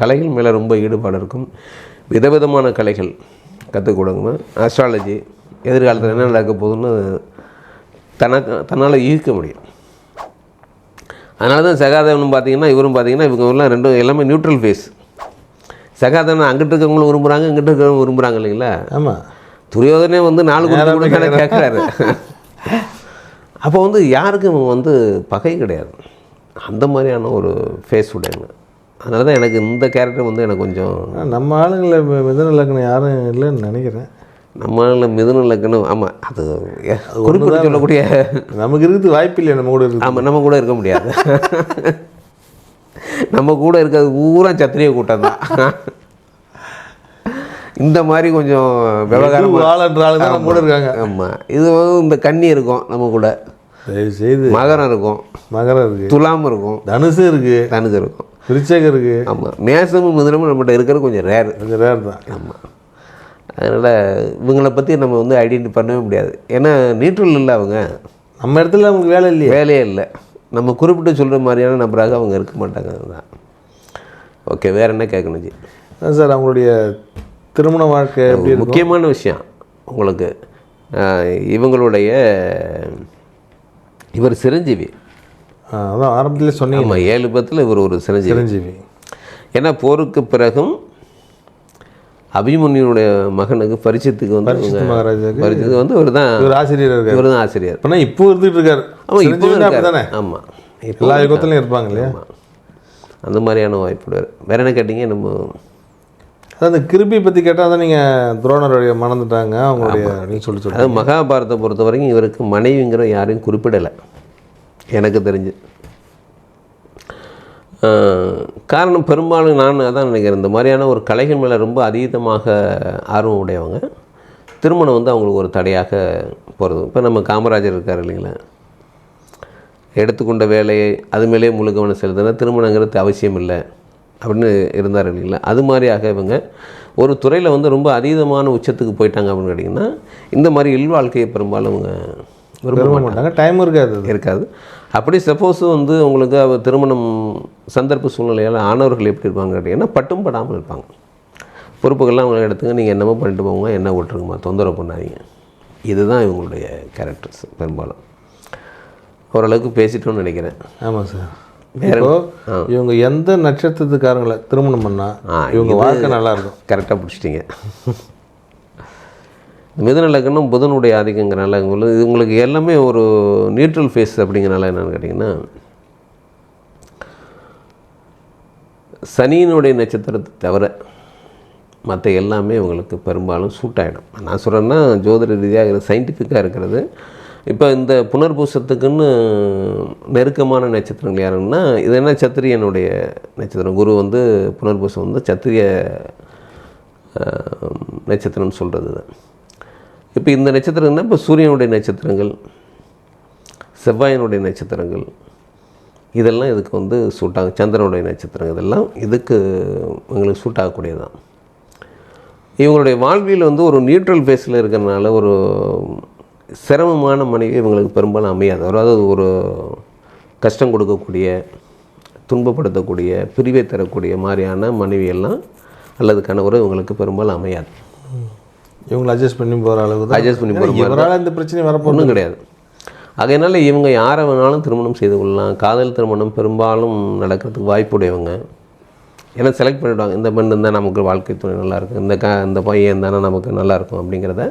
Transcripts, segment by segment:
கலைகள் மேலே ரொம்ப ஈடுபாடு இருக்கும். விதவிதமான கலைகள் கற்றுக் கொடுங்க ஆஸ்ட்ராலஜி எதிர்காலத்தில் என்ன நடக்க போகுதுன்னு தனக்கு தன்னால் ஈர்க்க முடியும். அதனால தான் சகாதேவன் பார்த்தீங்கன்னா இவரும் பார்த்தீங்கன்னா இவங்க எல்லாம் ரெண்டும் எல்லாமே நியூட்ரல் ஃபேஸ் சகாதேவன் அங்கிட்டு இருக்கவங்களும் விரும்புகிறாங்க இங்கிட்டு இருக்கவங்களும் விரும்புகிறாங்க இல்லைங்களா? ஆமாம் துரியோதனே வந்து நாலு தானே கேட்குறாரு அப்போ வந்து யாருக்கும் வந்து பகை கிடையாது. அந்த மாதிரியான ஒரு ஃபேஸ் உடையவங்க. அதனால தான் எனக்கு இந்த கேரக்டர் வந்து எனக்கு கொஞ்சம் நம்ம ஆளுங்களை மிதுன லக்னம் யாரும் இல்லைன்னு நினைக்கிறேன். நம்மளால மிதுன லக்கணம் ஆமாம் அது குறிப்பிட்டு சொல்லக்கூடிய நமக்கு இருக்குது வாய்ப்பு இல்லையா நம்ம கூட இருக்குது ஆமாம் நம்ம கூட இருக்க முடியாது. நம்ம கூட இருக்கிறது பூரா சத்திரிய கூட்டம் தான். இந்த மாதிரி கொஞ்சம் விவகாரம் நம்ம கூட இருக்காங்க. ஆமாம் இது வந்து இந்த கன்னி இருக்கும் நம்ம கூட. தயவு செய்து மகரம் இருக்கும். மகரம் இருக்கு. துலாம் இருக்கும். தனுசு இருக்கு. தனுசு இருக்கும். விருச்சகம் இருக்கு ஆமாம் நேசமும் மிதுனமும் நம்மகிட்ட இருக்கிறது கொஞ்சம் ரேர் கொஞ்சம் ரேர் தான். ஆமாம் அதனால் இவங்களை பற்றி நம்ம வந்து ஐடென்டி பண்ணவே முடியாது. ஏன்னா நீற்றல் இல்லை அவங்க. நம்ம இடத்துல நமக்கு வேலை இல்லையே. வேலையே இல்லை. நம்ம குறிப்பிட்டு சொல்கிற மாதிரியான நபராக அவங்க இருக்க மாட்டாங்க. அதுதான் ஓகே வேறு என்ன கேட்கணும் ஜி சார் அவங்களுடைய திருமண வாழ்க்கை முக்கியமான விஷயம் உங்களுக்கு. இவங்களுடைய இவர் சிரஞ்சீவி. அதான் ஆரம்பத்திலே சொன்னீங்க. ஏழு பத்தில் இவர் ஒரு சிரஞ்சீவி சிரஞ்சீவி ஏன்னா போருக்கு பிறகும் அபிமன்யுடைய மகனுக்கு பரிச்சயத்துக்கு வந்து பரிசுத்த மகாராஜாக்கு பரிச்சயத்துக்கு வந்து இவர் தான் இவர் ஆசிரியர் இருக்காரு. இவர் தான் ஆசிரியர். அப்பனா இப்போ இருந்துட்டு இருக்காரு. ஆமாம் இப்போ அப்படிதானே ஆமாம் எல்லா யுகத்துலையும் இருப்பாங்க இல்லையா? அந்த மாதிரியான வாய்ப்பு வேற என்ன கேட்டீங்க? நம்ம அதான் அந்த கிருபி பற்றி கேட்டால் தான் நீங்கள் துரோணருடைய மணந்துட்டாங்க. அவங்களுடைய அப்படின்னு சொல்லி சொல்லுங்கள் அதாவது மகாபாரதத்தை பொறுத்த வரைக்கும் இவருக்கு மனைவிங்கிற யாரையும் குறிப்பிடலை. எனக்கு தெரிஞ்சு. காரணம் பெரும்பாலும் நான் அதான் நினைக்கிறேன். இந்த மாதிரியான ஒரு கலைகள் மேலே ரொம்ப அதீதமாக ஆர்வம் உடையவங்க. திருமணம் வந்து அவங்களுக்கு ஒரு தடையாக போகிறது இப்போ நம்ம காமராஜர் இருக்கார் இல்லைங்களா? எடுத்துக்கொண்ட வேலையை அது மேலேயே முழு கவனம் செலுத்தினா திருமணங்கிறது அவசியம் இல்லை அப்படின்னு இருந்தார் இல்லைங்களா? அது மாதிரியாக இவங்க ஒரு துறையில் வந்து ரொம்ப அதீதமான உச்சத்துக்கு போயிட்டாங்க அப்படின்னு கேட்டிங்கன்னா இந்த மாதிரி இல்வாழ்க்கையை பெரும்பாலும் அவங்க விரும்ப மாட்டாங்க. டைம் இருக்காது இருக்காது. அப்படி சப்போஸ் வந்து உங்களுக்கு திருமணம் சந்தர்ப்ப சூழ்நிலையால் ஆணவர்கள் எப்படி இருப்பாங்க கேட்டிங்கன்னா பட்டும் படாமல் இருப்பாங்க. பொறுப்புகள்லாம் அவங்க எடுத்துங்க நீங்கள் என்னமோ பண்ணிட்டு போங்க என்ன விட்டுருங்கம்மா தொந்தரவு பண்ணாதீங்க. இதுதான் இவங்களுடைய கேரக்டர்ஸ் பெரும்பாலும். ஓரளவுக்கு பேசிட்டோம்னு நினைக்கிறேன். ஆமாம் சார். இப்போ இவங்க எந்த நட்சத்திரத்துக்காரங்களை திருமணம் பண்ணா ஆ, இவங்க வாழ்க்கை நல்லா இருக்கும். கரெக்டாக பிடிச்சிட்டிங்க. மிதன லக்னம் புதனுடைய ஆதிக்கங்கிறனால உங்களுக்கு இது உங்களுக்கு எல்லாமே ஒரு நியூட்ரல் ஃபேஸ் அப்படிங்கிறனால என்னென்னு கேட்டிங்கன்னா சனியினுடைய நட்சத்திரத்தை தவிர மற்ற எல்லாமே உங்களுக்கு பெரும்பாலும் சூட் ஆகிடும் நான் சொல்கிறேன்னா ஜோதிட ரீதியாக சயின்டிஃபிக்காக இருக்கிறது. இப்போ இந்த புனர்பூசத்துக்குன்னு நெருக்கமான நட்சத்திரங்கள் யாருன்னா இது என்ன சத்திரியனுடைய நட்சத்திரம்? குரு வந்து புனர்பூசம் வந்து சத்திரிய நட்சத்திரம்னு சொல்கிறது தான் இப்போ இந்த நட்சத்திரங்கள்னா இப்போ சூரியனுடைய நட்சத்திரங்கள் செவ்வாயினுடைய நட்சத்திரங்கள் இதெல்லாம் இதுக்கு வந்து சூட் ஆகும். சந்திரனுடைய நட்சத்திரங்கள் இதெல்லாம் இதுக்கு எங்களுக்கு சூட் ஆகக்கூடியதான் இவங்களுடைய வாழ்வியல் வந்து ஒரு நியூட்ரல் ஃபேஸில் இருக்கிறனால ஒரு சிரமமான மனைவி இவங்களுக்கு பெரும்பாலும் அமையாது. அதாவது ஒரு கஷ்டம் கொடுக்கக்கூடிய துன்பப்படுத்தக்கூடிய பிரிவை தரக்கூடிய மாதிரியான மனைவியெல்லாம் அல்லது கணவர் இவங்களுக்கு பெரும்பாலும் அமையாது. இவங்களை அட்ஜஸ்ட் பண்ணி போகிற அளவுக்கு தான் Adjust பண்ணி போற மாதிரி இவரால் இந்த பிரச்சனை வரப்போகுது ஒன்றும் கிடையாது. அதனால் இவங்க யாரை வேணாலும் திருமணம் செய்து கொள்ளலாம். காதல் திருமணம் பெரும்பாலும் நடக்கிறதுக்கு வாய்ப்புடையவங்க ஏன்னா செலக்ட் பண்ணிவிடுவாங்க இந்த பெண் இருந்தால் நமக்கு வாழ்க்கை துணை நல்லாயிருக்கும் இந்த க இந்த பையன் இருந்தானா நமக்கு நல்லாயிருக்கும் அப்படிங்கிறத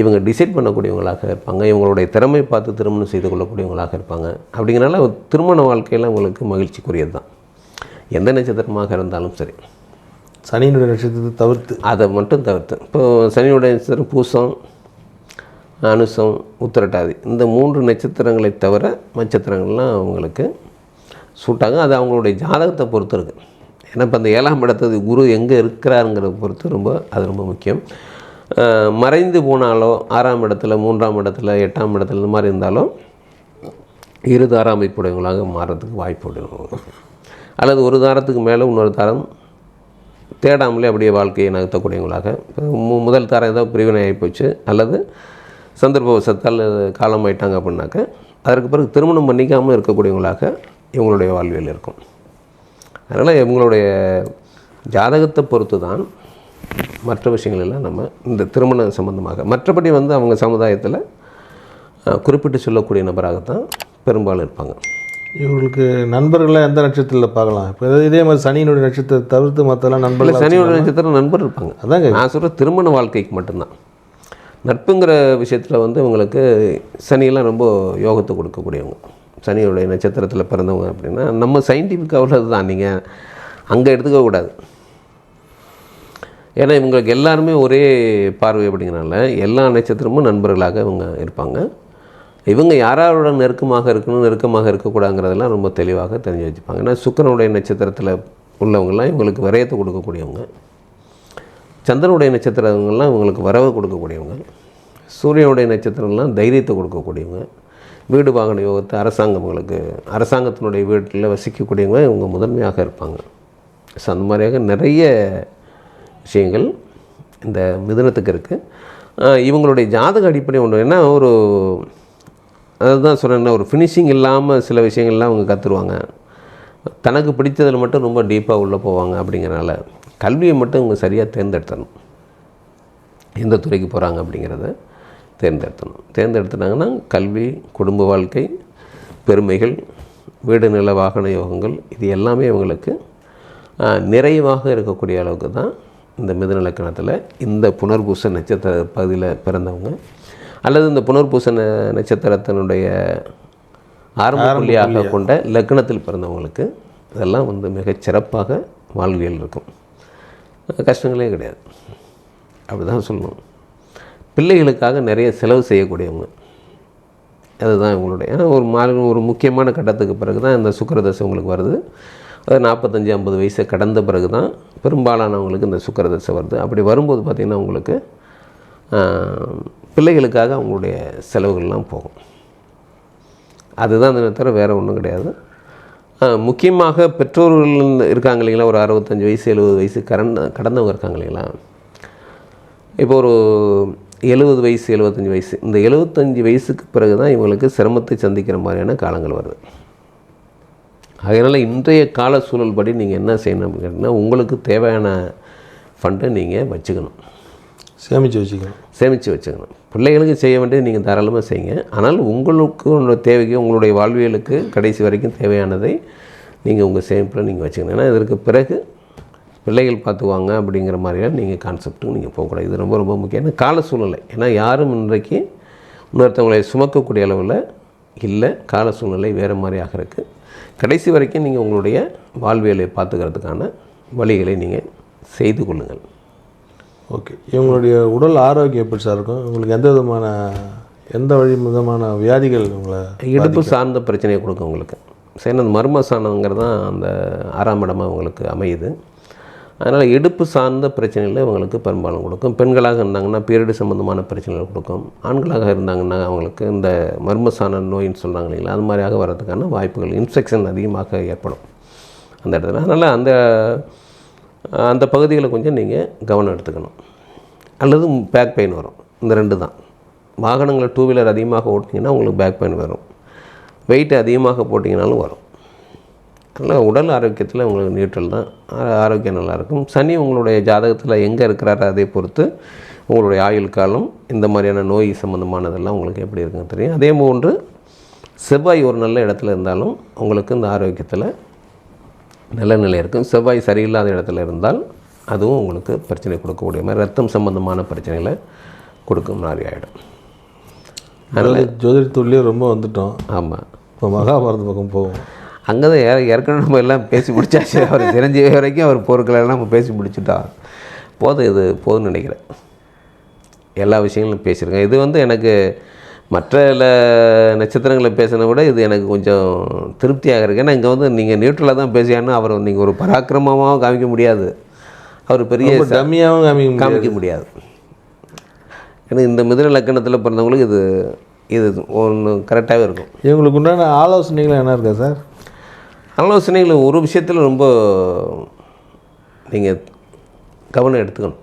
இவங்க டிசைட் பண்ணக்கூடியவங்களாக இருப்பாங்க. இவங்களுடைய திறமை பார்த்து திருமணம் செய்து கொள்ளக்கூடியவங்களாக இருப்பாங்க. அப்படிங்கிறனால திருமண வாழ்க்கையில் உங்களுக்கு மகிழ்ச்சிக்குரியது தான் எந்த நட்சத்திரமாக இருந்தாலும் சரி. சனியினுடைய நட்சத்திரத்தை தவிர்த்து. அதை மட்டும் தவிர்த்து. இப்போ சனியுடைய நட்சத்திரம் பூசம் அனுசம் உத்திரட்டாதி. இந்த மூன்று நட்சத்திரங்களை தவிர நட்சத்திரங்கள்லாம் அவங்களுக்கு சூட்டாகும் அது அவங்களுடைய ஜாதகத்தை பொறுத்து இருக்குது ஏன்னா இப்போ அந்த ஏழாம் இடத்தது குரு எங்கே இருக்கிறாருங்கிறத பொறுத்து ரொம்ப அது ரொம்ப முக்கியம். மறைந்து போனாலோ ஆறாம் இடத்துல மூன்றாம் இடத்துல எட்டாம் இடத்துல இந்த மாதிரி இருந்தாலோ இரு தார அமைப்புடையவங்களாக மாறுறதுக்கு வாய்ப்பு உடையவங்க அல்லது ஒரு தாரத்துக்கு மேலே இன்னொரு தாரம் தேடாமலே அப்படியே வாழ்க்கையை நகர்த்தக்கூடியவங்களாக. இப்போ மு- முதல் தாரம் ஏதோ பிரிவினை ஆகிப்போச்சு அல்லது சந்தர்ப்பவசத்தால் காலம் ஆயிட்டாங்க அப்படின்னாக்க அதற்கு பிறகு திருமணம் பண்ணிக்காமல் இருக்கக்கூடியவங்களாக இவங்களுடைய வாழ்வியல் இருக்கும். அதனால் இவங்களுடைய ஜாதகத்தை பொறுத்து தான் மற்ற விஷயங்கள் எல்லாம் நம்ம இந்த திருமணம் சம்பந்தமாக மற்றபடி வந்து அவங்க சமுதாயத்தில் குறிப்பிட்டு சொல்லக்கூடிய நபராகத்தான் பெரும்பாலும் இருப்பாங்க. இவங்களுக்கு நண்பர்களை எந்த நட்சத்திரத்தில் பார்க்கலாம்? இப்போ இதே மாதிரி சனியினுடைய நட்சத்திரத்தை தவிர்த்து மற்றெல்லாம் நண்பர்கள் சனியோட நட்சத்திரம் நண்பர் இருப்பாங்க. அதாங்க. நான் சொல்கிற திருமண வாழ்க்கைக்கு மட்டும்தான். நட்புங்கிற விஷயத்தில் வந்து உங்களுக்கு சனியெல்லாம் ரொம்ப யோகத்தை கொடுக்கக்கூடியவங்க. சனியோடைய நட்சத்திரத்தில் பிறந்தவங்க அப்படின்னா நம்ம சயின்டிஃபிக் அவ்வளவு தான் நீங்கள் அங்கே எடுத்துக்க கூடாது. ஏன்னா இவங்களுக்கு எல்லாருமே ஒரே பார்வை அப்படிங்கிறனால எல்லா நட்சத்திரமும் நண்பர்களாக இவங்க இருப்பாங்க. இவங்க யாரோட நெருக்கமாக இருக்கணும் நெருக்கமாக இருக்கக்கூடாதுங்கிறதெல்லாம் ரொம்ப தெளிவாக தெரிஞ்சு வச்சுப்பாங்க. ஏன்னா சுக்கரனுடைய நட்சத்திரத்தில் உள்ளவங்கெல்லாம் இவங்களுக்கு விரயத்தை கொடுக்கக்கூடியவங்க. சந்திரனுடைய நட்சத்திரங்கள்லாம் இவங்களுக்கு வரவை கொடுக்கக்கூடியவங்க. சூரியனுடைய நட்சத்திரம்லாம் தைரியத்தை கொடுக்கக்கூடியவங்க. வீடு வாகன யோகத்தை அரசாங்கங்களுக்கு அரசாங்கத்தினுடைய வீட்டில் வசிக்கக்கூடியவங்க இவங்க முதன்மையாக இருப்பாங்க. ஸோ அந்த மாதிரியாக நிறைய விஷயங்கள் இந்த மிதுனத்துக்கு இருக்குது இவங்களுடைய ஜாதக அடிப்படை ஒன்று என்ன? ஒரு அதுதான் சொல்கிறேன் ஒரு ஃபினிஷிங் இல்லாமல் சில விஷயங்கள்லாம் அவங்க கற்றுருவாங்க தனக்கு பிடித்ததில் மட்டும் ரொம்ப டீப்பாக உள்ளே போவாங்க அப்படிங்கிறனால கல்வியை மட்டும் இவங்க சரியாக தேர்ந்தெடுத்தணும். எந்த துறைக்கு போகிறாங்க அப்படிங்கிறத தேர்ந்தெடுத்தணும். தேர்ந்தெடுத்துட்டாங்கன்னா கல்வி குடும்ப வாழ்க்கை பெருமைகள் வீடு நில வாகன யோகங்கள் இது எல்லாமே இவங்களுக்கு நிறைவாக இருக்கக்கூடிய அளவுக்கு தான் இந்த மிதுநலக்கணத்தில் இந்த புனர்பூச நட்சத்திர பகுதியில் பிறந்தவங்க அல்லது இந்த புனர்பூச நட்சத்திரத்தினுடைய ஆரம்ப புள்ளியாக கொண்ட லக்னத்தில் பிறந்தவங்களுக்கு இதெல்லாம் வந்து மிகச் சிறப்பாக வாழ்வியல் இருக்கும். கஷ்டங்களே கிடையாது. அப்படி தான் சொல்லணும் பிள்ளைகளுக்காக நிறைய செலவு செய்யக்கூடியவங்க. அதுதான் இவங்களுடைய ஒரு மாறு ஒரு முக்கியமான கட்டத்துக்கு பிறகு தான் இந்த சுக்கரதசை உங்களுக்கு வருது. அது நாற்பத்தஞ்சு ஐம்பது வயசை கடந்த பிறகு தான் பெரும்பாலானவங்களுக்கு இந்த சுக்கரதசை வருது. அப்படி வரும்போது பார்த்திங்கன்னா உங்களுக்கு பிள்ளைகளுக்காக அவங்களுடைய செலவுகள்லாம் போகும். அதுதான் அந்த தவிர வேறு ஒன்றும் கிடையாது. முக்கியமாக பெற்றோர்கள் இருக்காங்க இல்லைங்களா? ஒரு அறுபத்தஞ்சு வயசு எழுபது வயசு கடந்த கடந்தவங்க இருக்காங்க இல்லைங்களா? இப்போ ஒரு எழுபது வயசு எழுபத்தஞ்சி வயசு இந்த எழுபத்தஞ்சி வயசுக்கு பிறகு தான் இவங்களுக்கு சிரமத்தை சந்திக்கிற மாதிரியான காலங்கள் வருது. அதனால் இன்றைய கால சூழல் படி நீங்கள் என்ன செய்யணும் அப்படின்னு கேட்டிங்கன்னா உங்களுக்கு தேவையான ஃபண்டை நீங்கள் வச்சுக்கணும். சேமித்து வச்சுக்கணும். சேமித்து வச்சுக்கணும். பிள்ளைகளுக்கு செய்ய வேண்டியது நீங்கள் தாராளமாக செய்யுங்க. ஆனால் உங்களுக்கு உங்களோட தேவைக்கு உங்களுடைய வாழ்வியலுக்கு கடைசி வரைக்கும் தேவையானதை நீங்கள் உங்கள் சேமிப்பில் நீங்கள் வச்சுக்கணும். ஏன்னா இதற்கு பிறகு பிள்ளைகள் பார்த்துக்குவாங்க அப்படிங்கிற மாதிரியான நீங்கள் கான்செப்ட்டுக்கு நீங்கள் போகக்கூடாது. இது ரொம்ப ரொம்ப முக்கியம். ஏன்னா கால சூழ்நிலை. ஏன்னா யாரும் இன்றைக்கு இன்னொருத்தவங்களை சுமக்கக்கூடிய அளவில் இல்லை. கால சூழ்நிலை வேறு மாதிரியாக இருக்குது கடைசி வரைக்கும் நீங்கள் உங்களுடைய வாழ்வியலை பார்த்துக்கிறதுக்கான வழிகளை நீங்கள் செய்து கொள்ளுங்கள். ஓகே. இவங்களுடைய உடல் ஆரோக்கியம் எப்படி சார் இருக்கும்? உங்களுக்கு எந்த விதமான எந்த வழி விதமான வியாதிகள் உங்களை இடுப்பு சார்ந்த பிரச்சனையை கொடுக்கும் உங்களுக்கு. சரி அந்த மர்ம சாணங்கிறது தான் அந்த ஆறாம் இடமா உங்களுக்கு அமையுது. அதனால் இடுப்பு சார்ந்த பிரச்சனைகள் இவங்களுக்கு பெரும்பாலும் கொடுக்கும். பெண்களாக இருந்தாங்கன்னா பீரியடு சம்மந்தமான பிரச்சனைகள் கொடுக்கும். ஆண்களாக இருந்தாங்கன்னா அவங்களுக்கு இந்த மர்மசான நோயின்னு சொல்கிறாங்க இல்லைங்களா அது மாதிரியாக வர்றதுக்கான வாய்ப்புகள் இன்ஃபெக்ஷன் அதிகமாக ஏற்படும் அந்த இடத்துல. அதனால் அந்த அந்த பகுதிகளை கொஞ்சம் நீங்கள் கவனம் எடுத்துக்கணும். அல்லது பேக் பெயின் வரும். இந்த ரெண்டு தான். வாகனங்களை டூ வீலர் அதிகமாக ஓட்டிங்கன்னா உங்களுக்கு பேக் பெயின் வரும். வெயிட் அதிகமாக போட்டிங்கனாலும் வரும். அதனால் உடல் ஆரோக்கியத்தில் உங்களுக்கு நியூட்ரல் தான். ஆரோக்கியம் நல்லாயிருக்கும் சனி உங்களுடைய ஜாதகத்தில் எங்கே இருக்கிறாரோ அதை பொறுத்து உங்களுடைய ஆயுள் காலம் இந்த மாதிரியான நோய் சம்மந்தமானதெல்லாம் உங்களுக்கு எப்படி இருக்குன்னு தெரியும். அதே போன்று செவ்வாய் ஒரு நல்ல இடத்துல இருந்தாலும் உங்களுக்கு இந்த ஆரோக்கியத்தில் நல்ல நிலை இருக்கும் செவ்வாய் சரியில்லாத இடத்துல இருந்தால் அதுவும் உங்களுக்கு பிரச்சனை கொடுக்கக்கூடிய மாதிரி ரத்தம் சம்பந்தமான பிரச்சனைகளை கொடுக்கும் மாதிரி ஆகிடும் அதாவது ஜோதிடத்துள்ளே ரொம்ப வந்துட்டோம். ஆமாம் இப்போ மகாபாரத பக்கம் போவோம். அங்கே தான் ஏற ஏற்கனவே நம்ம எல்லாம் பேசி முடிச்சாச்சு. அவர் சிரஞ்சீவி வரைக்கும் அவர் பொருட்களை எல்லாம் நம்ம பேசி முடிச்சுட்டோம் போதும் இது போதும்னு நினைக்கிறேன். எல்லா விஷயங்களும் பேசியிருக்கேன் இது வந்து எனக்கு மற்ற நட்சத்திரங்களை பேசின விட இது எனக்கு கொஞ்சம் திருப்தியாக இருக்கு. ஏன்னா இங்கே வந்து நீங்கள் நியூட்ரலாக தான் பேசியான்னு அவர் நீங்கள் ஒரு பராக்கிரமமாகவும் காமிக்க முடியாது. அவர் பெரிய டம்மியாகவும் காமிக்க முடியாது. காமிக்க முடியாது. ஏன்னா இந்த மிதுன லக்கணத்தில் பிறந்தவங்களுக்கு இது இது ஒன்று கரெக்டாகவே இருக்கும். இவங்களுக்கு உண்டான ஆலோசனைகள் என்ன இருக்கா சார்? ஆலோசனைகள் ஒரு விஷயத்தில் ரொம்ப நீங்கள் கவனம் எடுத்துக்கணும்.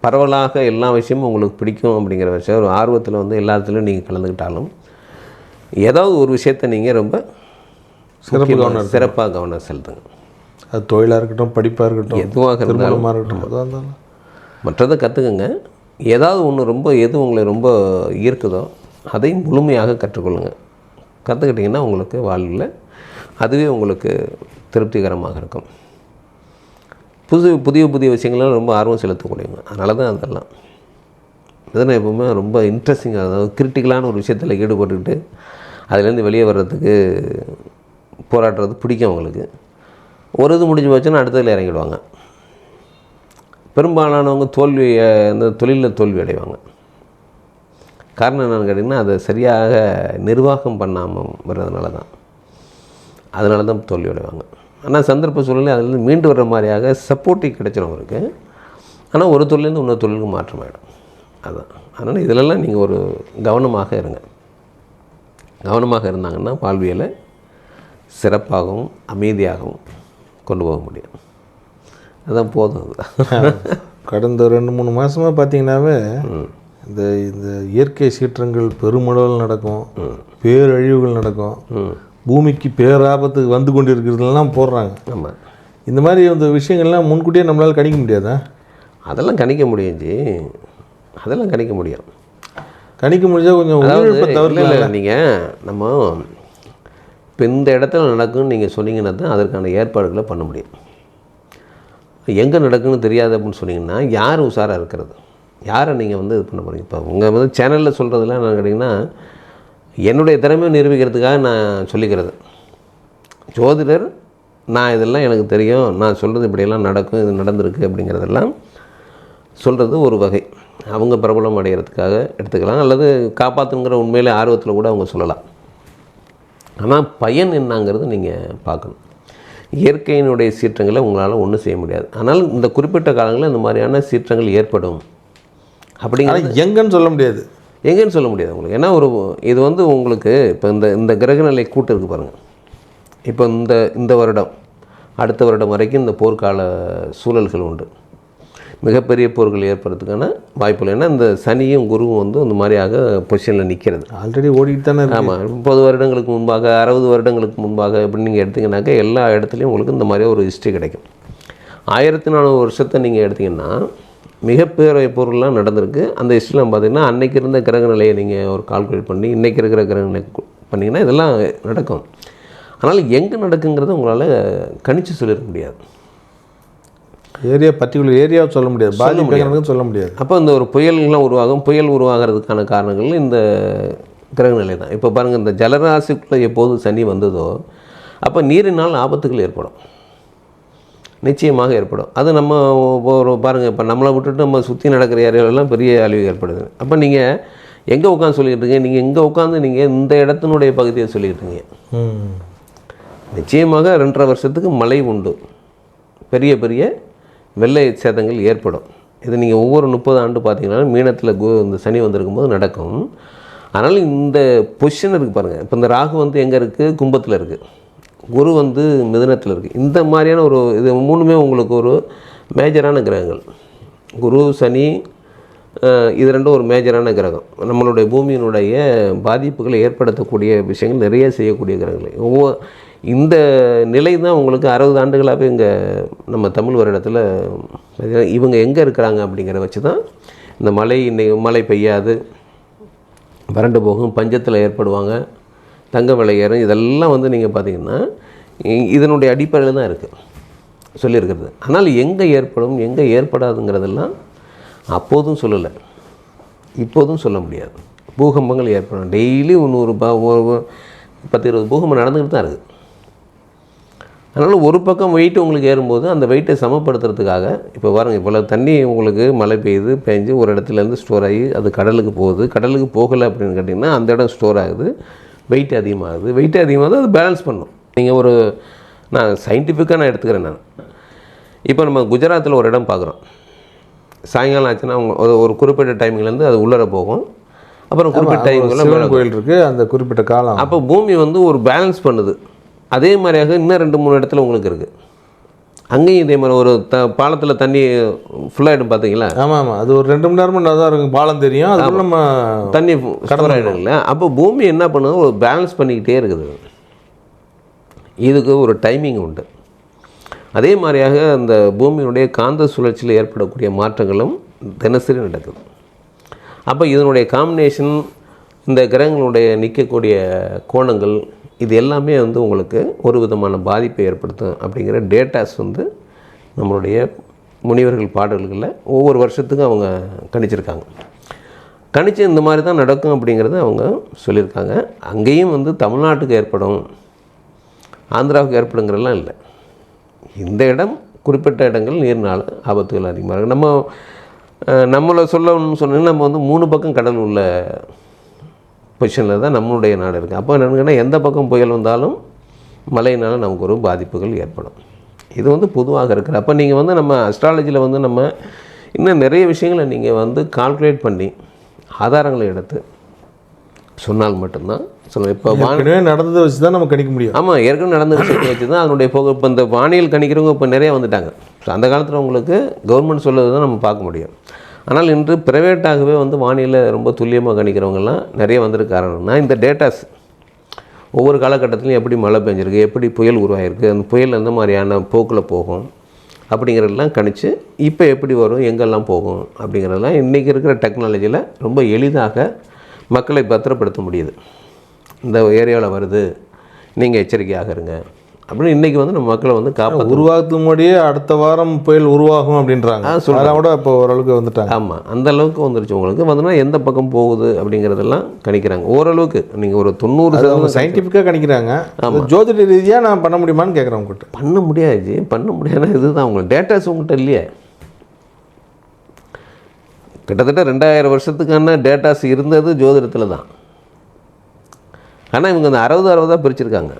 பரவலாக எல்லா விஷயமும் உங்களுக்கு பிடிக்கும் அப்படிங்கிற விஷயம். ஒரு ஆர்வத்தில் வந்து எல்லாத்துலேயும் நீங்கள் கலந்துக்கிட்டாலும் ஏதாவது ஒரு விஷயத்தை நீங்கள் ரொம்ப சிறப்பு முக்கியமா- சிறப்பாக கவனம் செலுத்துங்க. அது தொழிலாக இருக்கட்டும் படிப்பாக இருக்கட்டும் எதுவாக இருந்தாலும் இருக்கட்டும் மற்றதை கற்றுக்குங்க ஏதாவது ஒன்று ரொம்ப எது உங்களை ரொம்ப ஈர்க்குதோ அதை முழுமையாக கற்றுக்கொள்ளுங்க. கற்றுக்கிட்டிங்கன்னா உங்களுக்கு வாழ்வில் அதுவே உங்களுக்கு திருப்திகரமாக இருக்கும். புது புதிய புதிய விஷயங்கள்லாம் ரொம்ப ஆர்வம் செலுத்தக்கூடியவங்க. அதனால தான் அதெல்லாம். இதெல்லாம் எப்பவுமே ரொம்ப இன்ட்ரெஸ்டிங்காக அதாவது கிரிட்டிக்கலான ஒரு விஷயத்தில் ஈடுபட்டுக்கிட்டு அதுலேருந்து வெளியே வர்றதுக்கு போராடுறது பிடிக்கும் அவங்களுக்கு. ஒரு இது முடிஞ்சு போச்சுன்னா அடுத்ததில் இறங்கிடுவாங்க. பெரும்பாலானவங்க தோல்வி இந்த தொழிலில் தோல்வி அடைவாங்க. காரணம் என்னென்னு கேட்டிங்கன்னா அதை சரியாக நிர்வாகம் பண்ணாமல் வர்றதுனால தான் அதனால தான் தோல்வி அடைவாங்க. ஆனால் சந்தர்ப்ப சூழ்நிலை அதுலேருந்து மீண்டு வர்ற மாதிரியாக சப்போர்ட்டிவ் கிடைச்சிடும் அவருக்கு. ஆனால் ஒரு தொழிலேருந்து இன்னொரு தொழிலுக்கு மாற்றமாயிடும் அதுதான் அதனால் இதிலெல்லாம் நீங்கள் ஒரு கவனமாக இருங்க. கவனமாக இருந்தாங்கன்னா வாழ்வியலை சிறப்பாகவும் அமைதியாகவும் கொண்டு போக முடியும். அதான் போதும் அது. கடந்த ரெண்டு மூணு மாதமாக பார்த்தீங்கன்னாவே இந்த இந்த இயற்கை சீற்றங்கள் பெருமளவில் நடக்கும். பேரழிவுகள் நடக்கும். பூமிக்கு பேராபத்துக்கு வந்து கொண்டு இருக்கிறதுலாம் போடுறாங்க. ஆமாம் இந்த மாதிரி இந்த விஷயங்கள்லாம் முன்கூட்டியே நம்மளால் கணிக்க முடியாதா? அதெல்லாம் கணிக்க முடியும் ஜி. அதெல்லாம் கணிக்க முடியும். கணிக்க முடிஞ்சா கொஞ்சம் இல்லை நீங்கள் நம்ம இப்போ இந்த இடத்துல நடக்கும்னு நீங்கள் சொன்னீங்கன்னா தான் அதற்கான ஏற்பாடுகளை பண்ண முடியும். எங்கே நடக்குன்னு தெரியாது அப்படின்னு சொன்னீங்கன்னா யார் உஷாராக இருக்கிறது? யாரை நீங்கள் வந்து இது பண்ண போகிறீங்க இப்போ உங்கள் வந்து சேனலில் சொல்கிறதுலாம் என்ன கேட்டிங்கன்னா என்னுடைய திறமையை நிரூபிக்கிறதுக்காக நான் சொல்லிக்கிறது. ஜோதிடர் நான் இதெல்லாம் எனக்கு தெரியும். நான் சொல்கிறது இப்படியெல்லாம் நடக்கும் இது நடந்திருக்கு அப்படிங்கிறதெல்லாம் சொல்கிறது ஒரு வகை. அவங்க பிரபலம் அடைகிறதுக்காக எடுத்துக்கலாம். அல்லது காப்பாற்றுங்கிற உண்மையிலே ஆர்வத்தில் கூட அவங்க சொல்லலாம். ஆனால் பயன் என்னங்கிறது நீங்கள் பார்க்கணும். இயற்கையினுடைய சீற்றங்களை உங்களால் ஒன்றும் செய்ய முடியாது. ஆனால் இந்த குறிப்பிட்ட காலங்களில் இந்த மாதிரியான சீற்றங்கள் ஏற்படும். அப்படிங்கிற எங்கன்னு சொல்ல முடியாது. எங்கேன்னு சொல்ல முடியாது உங்களுக்கு. ஏன்னா ஒரு இது வந்து உங்களுக்கு இப்போ இந்த இந்த கிரகநிலை கூட்டு இருக்கு பாருங்கள் இப்போ இந்த இந்த வருடம் அடுத்த வருடம் வரைக்கும் இந்த போர்க்கால சூழல்கள் உண்டு. மிகப்பெரிய போர்கள் ஏற்படுறதுக்கான வாய்ப்புகள். ஏன்னா இந்த சனியும் குருவும் வந்து இந்த மாதிரியாக பொசிஷனில் நிற்கிறது ஆல்ரெடி ஓடிட்டு தானே ஆமாம் முப்பது வருடங்களுக்கு முன்பாக அறுபது வருடங்களுக்கு முன்பாக இப்படி நீங்கள் எடுத்தீங்கன்னாக்கா எல்லா இடத்துலையும் உங்களுக்கு இந்த மாதிரி ஒரு ஹிஸ்ட்ரி கிடைக்கும். ஆயிரத்தி நானூறு வருஷத்தை நீங்கள் எடுத்தீங்கன்னா மிகப்பெரிய பொருள்லாம் நடந்திருக்கு. அந்த ஹிஸ்ட்ரிலாம் பார்த்தீங்கன்னா அன்னைக்கு இருந்த கிரக நிலையை நீங்கள் ஒரு கால்குலேட் பண்ணி இன்றைக்கி இருக்கிற கிரக நிலை பண்ணீங்கன்னா இதெல்லாம் நடக்கும். ஆனால் எங்கே நடக்குங்கிறத உங்களால் கணிச்சு சொல்லிட முடியாது. ஏரியா பர்டிகுலர் ஏரியாவை சொல்ல முடியாது. பாதிப்பு சொல்ல முடியாது. அப்போ இந்த ஒரு புயல்கள்லாம் உருவாகும். புயல் உருவாகிறதுக்கான காரணங்கள் இந்த கிரகநிலை தான். இப்போ பாருங்கள் இந்த ஜலராசிக்குள்ளே எப்போது சனி வந்ததோ அப்போ நீரினால் ஆபத்துகள் ஏற்படும். நிச்சயமாக ஏற்படும். அது நம்ம ஒரு பாருங்கள் இப்போ நம்மளை விட்டுட்டு நம்ம சுற்றி நடக்கிற ஏரியாவிலலாம் பெரிய அழிவு ஏற்படுது. அப்போ நீங்கள் எங்கே உட்காந்து சொல்லிக்கிட்டு இருக்கீங்க? நீங்கள் எங்கே உட்காந்து நீங்கள் இந்த இடத்தினுடைய பகுதியை சொல்லிக்கிட்டு இருக்கீங்க. நிச்சயமாக ரெண்டரை வருஷத்துக்கு மழை உண்டு. பெரிய பெரிய வெள்ளை சேதங்கள் ஏற்படும். இது நீங்கள் ஒவ்வொரு முப்பது ஆண்டு பார்த்தீங்கன்னா மீனத்தில் கு இந்த சனி வந்திருக்கும் போது நடக்கும். அதனால் இந்த பொசிஷன் இருக்குது பாருங்கள் இப்போ இந்த ராகு வந்து எங்கே இருக்குது கும்பத்தில் இருக்குது குரு வந்து மிதனத்தில் இருக்குது இந்த மாதிரியான ஒரு இது மூணுமே உங்களுக்கு ஒரு மேஜரான கிரகங்கள். குரு சனி இது ரெண்டும் ஒரு மேஜரான கிரகம். நம்மளுடைய பூமியினுடைய பாதிப்புகளை ஏற்படுத்தக்கூடிய விஷயங்கள் நிறைய செய்யக்கூடிய கிரகங்கள். ஒவ்வொரு இந்த நிலை தான் உங்களுக்கு அறுபது ஆண்டுகளாகவே இங்கே நம்ம தமிழ் வருடத்தில் இவங்க எங்கே இருக்கிறாங்க அப்படிங்கிற வச்சு தான் இந்த மழை இன்னைக்கு மழை பெய்யாது. வறண்டு போகும் பஞ்சத்தில் ஏற்படுவாங்க. தங்க விலை ஏறும் இதெல்லாம் வந்து நீங்கள் பார்த்தீங்கன்னா இதனுடைய அடிப்படையில் தான் இருக்குது சொல்லியிருக்கிறது. ஆனால் எங்கே ஏற்படும் எங்கே ஏற்படாதுங்கிறதெல்லாம் அப்போதும் சொல்லலை. இப்போதும் சொல்ல முடியாது. பூகம்பங்கள் ஏற்படும். டெய்லி நூறு ஒரு பத்து இருபது பூகம்பம் நடந்துக்கிட்டு தான் இருக்குது அதனால் ஒரு பக்கம் வெயிட் உங்களுக்கு ஏறும்போது அந்த வெயிட்டை சமப்படுத்துறதுக்காக இப்போ பாருங்க இவ்வளோ தண்ணி உங்களுக்கு மழை பெய்யுது பெஞ்சு ஒரு இடத்துலேருந்து ஸ்டோர் ஆகி அது கடலுக்கு போகுது. கடலுக்கு போகலை அப்படின்னு கேட்டிங்கன்னா அந்த இடம் ஸ்டோர் ஆகுது. வெயிட் அதிகமாகுது. வெயிட் அதிகமாகுது அது பேலன்ஸ் பண்ணும். நீங்கள் ஒரு நான் சயின்டிஃபிக்காக நான் எடுத்துக்கிறேன் நான். இப்போ நம்ம குஜராத்தில் ஒரு இடம் பார்க்குறோம். சாயங்காலம் ஆச்சுன்னா அவங்க ஒரு- குறிப்பிட்ட டைமிங்லேருந்து அது உள்ளர போகும். அப்புறம் குறிப்பிட்ட சிவன் கோயில் இருக்கு அந்த குறிப்பிட்ட காலம். அப்போ பூமி வந்து ஒரு பேலன்ஸ் பண்ணுது. அதே மாதிரியாக இன்னும் ரெண்டு மூணு இடத்துல உங்களுக்கு இருக்குது அங்கேயும் இதே மாதிரி ஒரு த பாலத்தில் தண்ணி ஃபுல்லாகிடும் பார்த்தீங்களா? ஆமாம் ஆமாம் அது ஒரு ரெண்டு மணி நேரமும் நல்லா தான் இருக்கும். பாலம் தெரியும். அதுக்குள்ள நம்ம தண்ணி ஸ்டோர் ஆகிடுங்கள அப்போ பூமி என்ன பண்ணுது? ஒரு பேலன்ஸ் பண்ணிக்கிட்டே இருக்குது. இதுக்கு ஒரு டைமிங் உண்டு. அதே மாதிரியாக அந்த பூமியினுடைய காந்த சுழற்சியில் ஏற்படக்கூடிய மாற்றங்களும் தினசரி நடக்குது. அப்போ இதனுடைய காம்பினேஷன் இந்த கிரகங்களுடைய நிற்கக்கூடிய கோணங்கள் இது எல்லாமே வந்து உங்களுக்கு ஒரு விதமான பாதிப்பை ஏற்படுத்தும் அப்படிங்கிற டேட்டாஸ் வந்து நம்மளுடைய முனிவர்கள் பாடல்களில் ஒவ்வொரு வருஷத்துக்கும் அவங்க கணிச்சிருக்காங்க. கணிச்சு இந்த மாதிரி தான் நடக்கும் அப்படிங்கிறத அவங்க சொல்லியிருக்காங்க. அங்கேயும் வந்து தமிழ்நாட்டுக்கு ஏற்படும் ஆந்திராவுக்கு ஏற்படுங்கிறலாம் இல்லை. இந்த இடம் குறிப்பிட்ட இடங்கள் நீர்னால ஆபத்துகள் அதிகமாக இருக்குது நம்ம நம்மளை சொல்லணும்னு சொன்னீங்கன்னா நம்ம வந்து மூணு பக்கம் கடல் உள்ள பொசிஷனில் தான் நம்மளுடைய நாடு இருக்குது அப்போ என்னென்னா எந்த பக்கம் புயல் வந்தாலும் மழையினால் நமக்கு ஒரு பாதிப்புகள் ஏற்படும். இது வந்து பொதுவாக இருக்கிற அப்போ நீங்கள் வந்து நம்ம அஸ்ட்ராலஜியில் வந்து நம்ம இன்னும் நிறைய விஷயங்களை நீங்கள் வந்து கால்குலேட் பண்ணி ஆதாரங்களை எடுத்து சொன்னால் மட்டும்தான் சொல்லுங்கள் இப்போ வான ஏற்கனவே நடந்ததை வச்சு தான் நம்ம கணிக்க முடியும். ஆமாம் ஏற்கனவே நடந்த விஷயத்தை வச்சு தான் அதனுடைய போக இப்போ இந்த வானியல் கணிக்கிறவங்க இப்போ நிறைய வந்துட்டாங்க. ஸோ அந்த காலத்தில் உங்களுக்கு கவர்மெண்ட் சொல்லுறது தான் நம்ம பார்க்க முடியும். ஆனால் இன்று ப்ரைவேட்டாகவே வந்து வானிலை ரொம்ப துல்லியமாக கணிக்கிறவங்கெல்லாம் நிறைய வந்திருக்க காரணம்னா இந்த டேட்டாஸ் ஒவ்வொரு காலகட்டத்திலையும் எப்படி மழை பெஞ்சிருக்கு எப்படி புயல் உருவாகிருக்கு அந்த புயல் எந்த மாதிரியான போக்கில் போகும் அப்படிங்கிறதெல்லாம் கணிச்சு இப்போ எப்படி வரும் எங்கெல்லாம் போகும் அப்படிங்கிறதெல்லாம் இன்றைக்கி இருக்கிற டெக்னாலஜியில் ரொம்ப எளிதாக மக்களை பத்திரப்படுத்த முடியுது. இந்த ஏரியாவில் வருது நீங்கள் எச்சரிக்கையாக இருங்க. அப்படின்னு இன்றைக்கி வந்து நம்ம மக்களை வந்து காப்பாற்ற உருவாகத்துக்கு முன்னாடியே அடுத்த வாரம் புயல் உருவாகும் அப்படின்றாங்க. அதெல்லாம் கூட இப்போ ஓரளவுக்கு வந்துட்டாங்க. ஆமாம் அந்த அளவுக்கு வந்துருச்சு. உங்களுக்கு வந்தோன்னா எந்த பக்கம் போகுது அப்படிங்கிறதெல்லாம் கணிக்கிறாங்க. ஓரளவுக்கு நீங்கள் ஒரு தொண்ணூறு சதவீதம் சயின்டிஃபிக்காக கணிக்கிறாங்க. அது ஜோதிட ரீதியாக நான் பண்ண முடியுமான்னு கேட்குறேன் உங்ககிட்ட. பண்ண முடியாது பண்ண முடியாதுன்னா இதுதான் உங்களுக்கு டேட்டாஸ் உங்கள்கிட்ட இல்லையே. கிட்டத்தட்ட ரெண்டாயிரம் வருஷத்துக்கான டேட்டாஸ் இருந்தது ஜோதிடத்தில் தான். ஆனால் இவங்க அந்த அறுபது அறுபதாக பிரிச்சிருக்காங்க.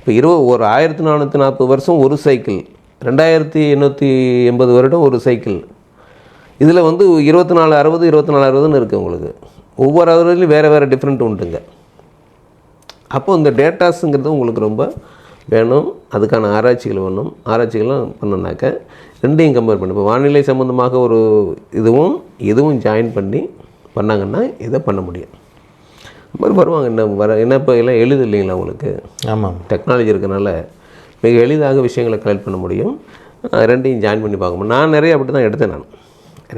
இப்போ இருபது ஒரு ஆயிரத்தி நானூற்றி நாற்பது வருஷம் ஒரு சைக்கிள் ரெண்டாயிரத்தி எண்ணூற்றி எண்பது வருடம் ஒரு சைக்கிள் இதில் வந்து இருபத்தி நாலு அறுபது இருபத்தி நாலு அறுபதுன்னு இருக்குது உங்களுக்கு. ஒவ்வொரு அறுபதுலையும் வேறு வேறு டிஃப்ரெண்ட் உண்டுங்க. அப்போ இந்த டேட்டாஸுங்கிறது உங்களுக்கு ரொம்ப வேணும். அதுக்கான ஆராய்ச்சிகள் வேணும். ஆராய்ச்சிகள்லாம் பண்ணோன்னாக்க ரெண்டையும் கம்பேர் பண்ணி. இப்போ வானிலை சம்மந்தமாக ஒரு இதுவும் இதுவும் ஜாயின் பண்ணி பண்ணாங்கன்னா இதை பண்ண முடியும். மாதிரி வருவாங்க. என்ன வர என்ன இப்போ எல்லாம் எழுது இல்லைங்களா உங்களுக்கு? ஆமாம். டெக்னாலஜி இருக்கனால மிக எளிதாக விஷயங்களை கலெக்ட் பண்ண முடியும். ரெண்டையும் ஜாயின் பண்ணி பார்க்க முடியும் நான் நிறைய அப்படி தான் எடுத்தேன் நான்.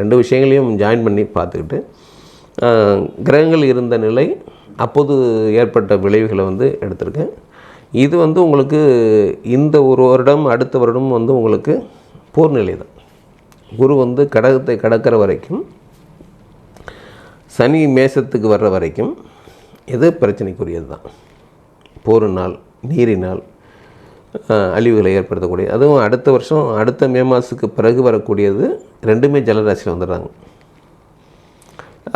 ரெண்டு விஷயங்களையும் ஜாயின் பண்ணி பார்த்துக்கிட்டு கிரகங்கள் இருந்த நிலை அப்போது ஏற்பட்ட விளைவுகளை வந்து எடுத்திருக்கேன். இது வந்து உங்களுக்கு இந்த ஒரு வருடம் அடுத்த வருடம் வந்து உங்களுக்கு போர் நிலை தான். குரு வந்து கடகத்தை கடக்கிற வரைக்கும் சனி மேசத்துக்கு வர்ற வரைக்கும் இது பிரச்சனைக்குரியது தான் போரினால் நீரினால் அழிவுகளை ஏற்படுத்தக்கூடிய அதுவும் அடுத்த வருஷம் அடுத்த மே மாதத்துக்கு பிறகு வரக்கூடியது ரெண்டுமே ஜலராசியில் வந்துடுறாங்க.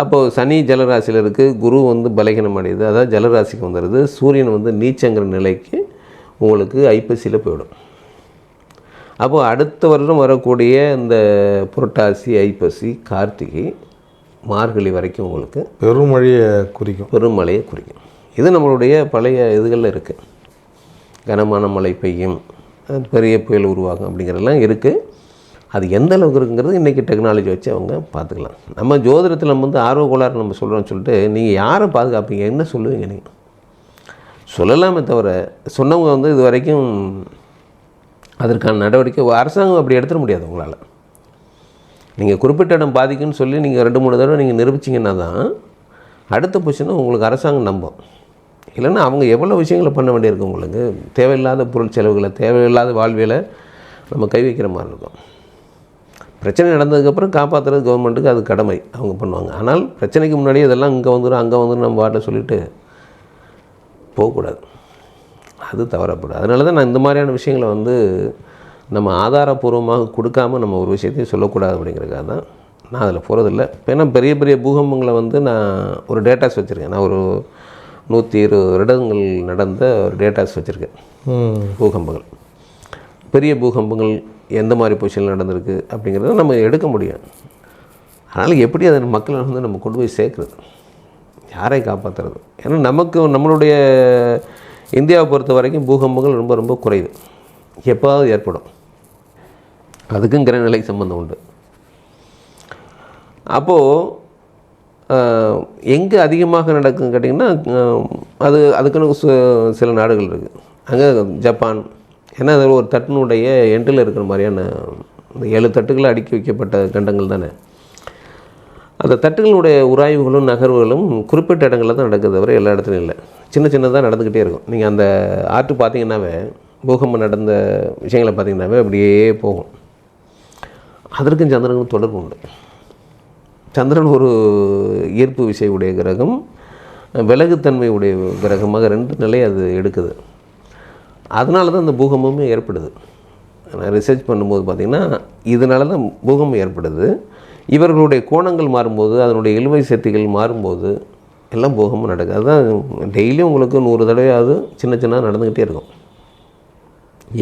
அப்போது சனி ஜலராசியில் இருக்குது குரு வந்து பலகீனம் அடையுது அதாவது ஜலராசிக்கு வந்துடுது சூரியன் வந்து நீச்சங்கிற நிலைக்கு உங்களுக்கு ஐப்பசியில் போயிடும். அப்போது அடுத்த வருடம் வரக்கூடிய இந்த புரட்டாசி ஐப்பசி கார்த்திகை மார்கழி வரைக்கும் உங்களுக்கு பெருமழையை குறிக்கும். பெருமழையை குறிக்கும். இது நம்மளுடைய பழைய இதுகளில் இருக்குது கனமான மழை பெய்யும் பெரிய புயல் உருவாகும் அப்படிங்கிறதெல்லாம் இருக்குது அது எந்த அளவுக்கு இருக்குங்கிறது இன்றைக்கி டெக்னாலஜி வச்சு அவங்க பார்த்துக்கலாம். நம்ம ஜோதிடத்தில் நம்ம வந்து ஆர்வ கோளாறு நம்ம சொல்கிறோம்னு சொல்லிட்டு நீங்கள் யாரை பாதுகாப்பீங்க? என்ன சொல்லுவீங்க நீங்கள் சொல்லலாமே தவிர சொன்னவங்க வந்து இது வரைக்கும் அதற்கான நடவடிக்கை அரசாங்கம் அப்படி எடுத்துட முடியாது உங்களால். நீங்கள் குறிப்பிட்ட இடம் பாதிக்குன்னு சொல்லி நீங்கள் ரெண்டு மூணு தடவை நீங்கள் நிரூபிச்சிங்கன்னா தான் அடுத்த பொசிஷனை உங்களுக்கு அரசாங்கம் நம்பும். இல்லைன்னா அவங்க எவ்வளோ விஷயங்களை பண்ண வேண்டியிருக்கு உங்களுக்கு? தேவையில்லாத பொருள் செலவுகளை தேவையில்லாத வாழ்வியலை நம்ம கை வைக்கிற மாதிரி இருக்கும். பிரச்சனை நடந்ததுக்கப்புறம் காப்பாற்றுறது கவர்மெண்ட்டுக்கு அது கடமை அவங்க பண்ணுவாங்க. ஆனால் பிரச்சனைக்கு முன்னாடி இதெல்லாம் இங்கே வந்துடும் அங்கே வந்துடும் நம்ம வாட்ட சொல்லிட்டு போகக்கூடாது. அது தவறப்படும் அதனால தான் நான் இந்த மாதிரியான விஷயங்களை வந்து நம்ம ஆதாரபூர்வமாக கொடுக்காம நம்ம ஒரு விஷயத்தையும் சொல்லக்கூடாது அப்படிங்கிறதுக்காக தான் நான் அதில் போகிறதில்ல. ஏன்னா பெரிய பெரிய பூகம்பங்களை வந்து நான் ஒரு டேட்டாஸ் வச்சுருக்கேன். நான் ஒரு நூற்றி இருபது வருடங்கள் நடந்த ஒரு டேட்டாஸ் வச்சுருக்கேன். பூகம்பங்கள். பெரிய பூகம்பங்கள் எந்த மாதிரி பொசிஷனில் நடந்திருக்கு அப்படிங்கிறத நம்ம எடுக்க முடியும் அதனால் எப்படி அதை மக்களை வந்து நம்ம கொண்டு போய் சேர்க்குறது? யாரை காப்பாற்றுறது ஏன்னா நமக்கு நம்மளுடைய இந்தியாவை பொறுத்த வரைக்கும் பூகம்பங்கள் ரொம்ப ரொம்ப குறைவு. எப்போவாவது ஏற்படும். அதுக்கும் கிரகநிலை சம்பந்தம் உண்டு. அப்போது எங்கே அதிகமாக நடக்கும் கேட்டிங்கன்னா அது அதுக்குன்னு சு- சில நாடுகள் இருக்குது அங்கே ஜப்பான் ஏன்னா அது ஒரு தட்டினுடைய எண்டில் இருக்கிற மாதிரியான இந்த ஏழு தட்டுகளை அடுக்கி வைக்கப்பட்ட கண்டங்கள் தானே. அந்த தட்டுகளுடைய உராய்வுகளும் நகர்வுகளும் குறிப்பிட்ட இடங்களில் தான் நடக்குது தவிர எல்லா இடத்துலையும் இல்லை. சின்ன சின்னதாக நடந்துக்கிட்டே இருக்கும். நீங்கள் அந்த ஆற்று பார்த்தீங்கன்னாவே பூகம்பம் நடந்த விஷயங்களை பார்த்தீங்கன்னாவே அப்படியே போகும். அதற்கும் சந்திரனுக்கும் தொடர்பு உண்டு. சந்திரன் ஒரு ஈர்ப்பு விசை உடைய கிரகம் விலகுத்தன்மை உடைய கிரகமாக ரெண்டு நிலை அது எடுக்குது. அதனால தான் இந்த பூகம்பமே ஏற்படுது. நான் ரிசர்ச் பண்ணும்போது பார்த்திங்கன்னா இதனால தான் பூகம்பம் ஏற்படுது. இவர்களுடைய கோணங்கள் மாறும்போது அதனுடைய இழுவை சக்திகள் மாறும்போது எல்லாம் பூகம்பம் நடக்குது. அதுதான் டெய்லியும் உங்களுக்கு நூறு தடவையாவது சின்ன சின்ன நடந்துக்கிட்டே இருக்கும்.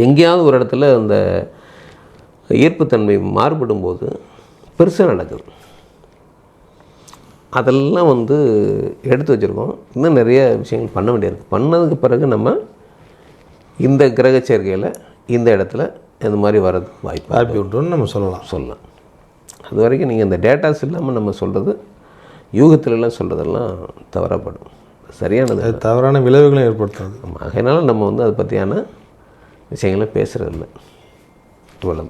எங்கேயாவது ஒரு இடத்துல அந்த ஈர்ப்புத்தன்மை மாறுபடும் போது பெருசாக நடக்குது. அதெல்லாம் வந்து எடுத்து வச்சுருக்கோம். இன்னும் நிறைய விஷயங்கள் பண்ண வேண்டியிருக்கு. பண்ணதுக்கு பிறகு நம்ம இந்த கிரக சேர்க்கையில் இந்த இடத்துல இந்த மாதிரி வர்றதுக்கு வாய்ப்பு வாய்ப்பு விட்டுன்னு நம்ம சொல்லலாம். சொல்லலாம். அது வரைக்கும் நீங்கள் இந்த டேட்டாஸ் இல்லாமல் நம்ம சொல்கிறது யூகத்துலலாம் சொல்கிறதெல்லாம் தவறப்படும். சரியானது அது தவறான விளைவுகளும் ஏற்படுத்தாது. ஆமாம் அதனால் நம்ம வந்து அதை பற்றியான விஷயங்களை பேசுகிறதில்ல இவ்வளோ